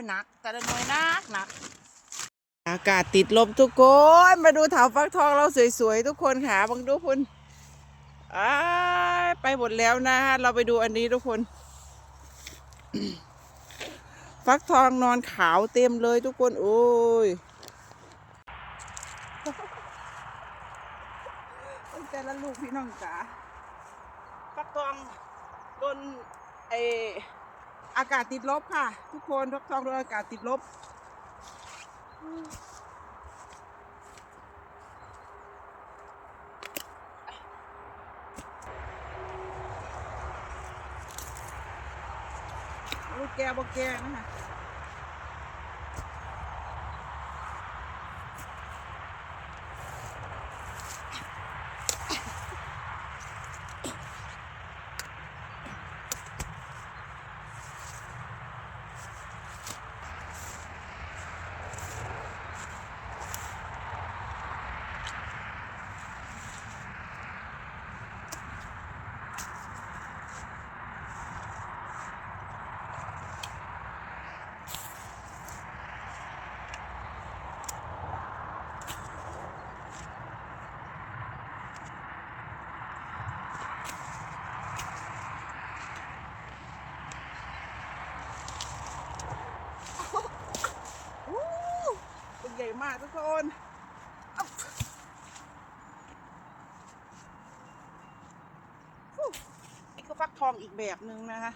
ยหนัก แต่ละหน่วยหนักหนักอากาศติดลมทุกคน มาดูเถาฟักทองเราสวยๆทุกคนค่ะบังดูคุณอ้ายไปหมดแล้วนะฮะเราไปดูอันนี้ทุกคน ฟักทองนอนขาวเต็มเลยทุกคน โอ้ยแต่ละลูกพี่น้องจ๋าฟักทองโดนไอ อากาศติดลบค่ะ ทุกคนทักทองโดนอากาศติดลบ ลูกแกบอกแกนะคะอู้เป็นใหญ่ มากทุกคนนี่ก็ฟักทองอีกแบบหนึ่งนะคะ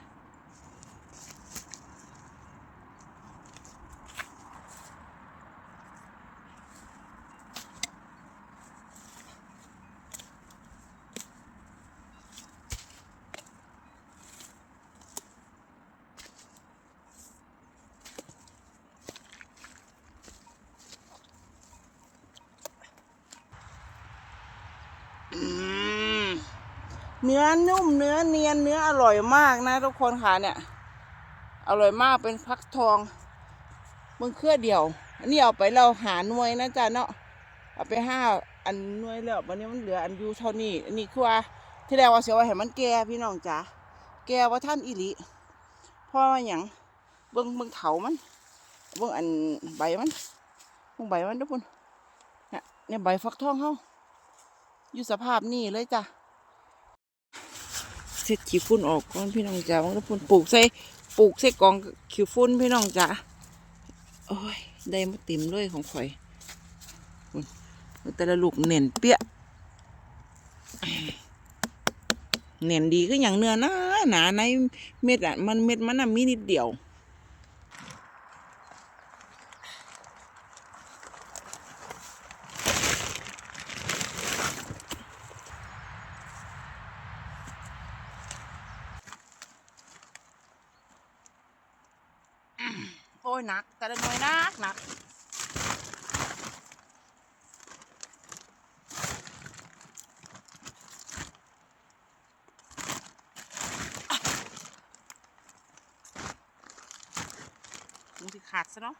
เนื้อนุ่มเนื้อเนียนเนื้ออร่อยมากนะ ทุกคนค่ะเนี่ย อร่อยมากเป็นฟักทองมึงเครือเดียว อันนี้เอาไปเราหาหน่วยนะจ๊ะเนาะเอาไปห้าอันหน่วยแล้ววันนี้มันเหลืออันยูเท่านี้อันนี้คือว่าที่แรกว่าเสียว่าเห็นมันแก่พี่น้องจ๋าแก่ว่าท่านอิริพราะว่าอย่างเบิ่งเบิ่งเถามันเบิ่งอันใบมันเบิ่งใบมันทุกคนเนี่ยใบฟักทองเฮาอยู่สภาพนี่เลยจ้ะ เสร็จขี้ฝุ่นออกก่อนพี่น้องจ๋าบางทีฝุ่นปลูกใส่ปลูกใส่กองขี้ฝุ่นพี่น้องจ๋าโอ้ยได้มาเต็มเลยของข่อยแต่ละลูกเน่นเปี้ยเน่นดีก็อย่างเนื้อหนาหนาในเม็ดอะมันเม็ดมันอะมีนิดเดียว โอ้ยหนัก แต่ละหน่วยหนักหนักมึงสิขาดซะเนาะ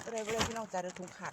ไปเลยไปเลยพี่น้องจ่าเดี๋ยวถุงขาด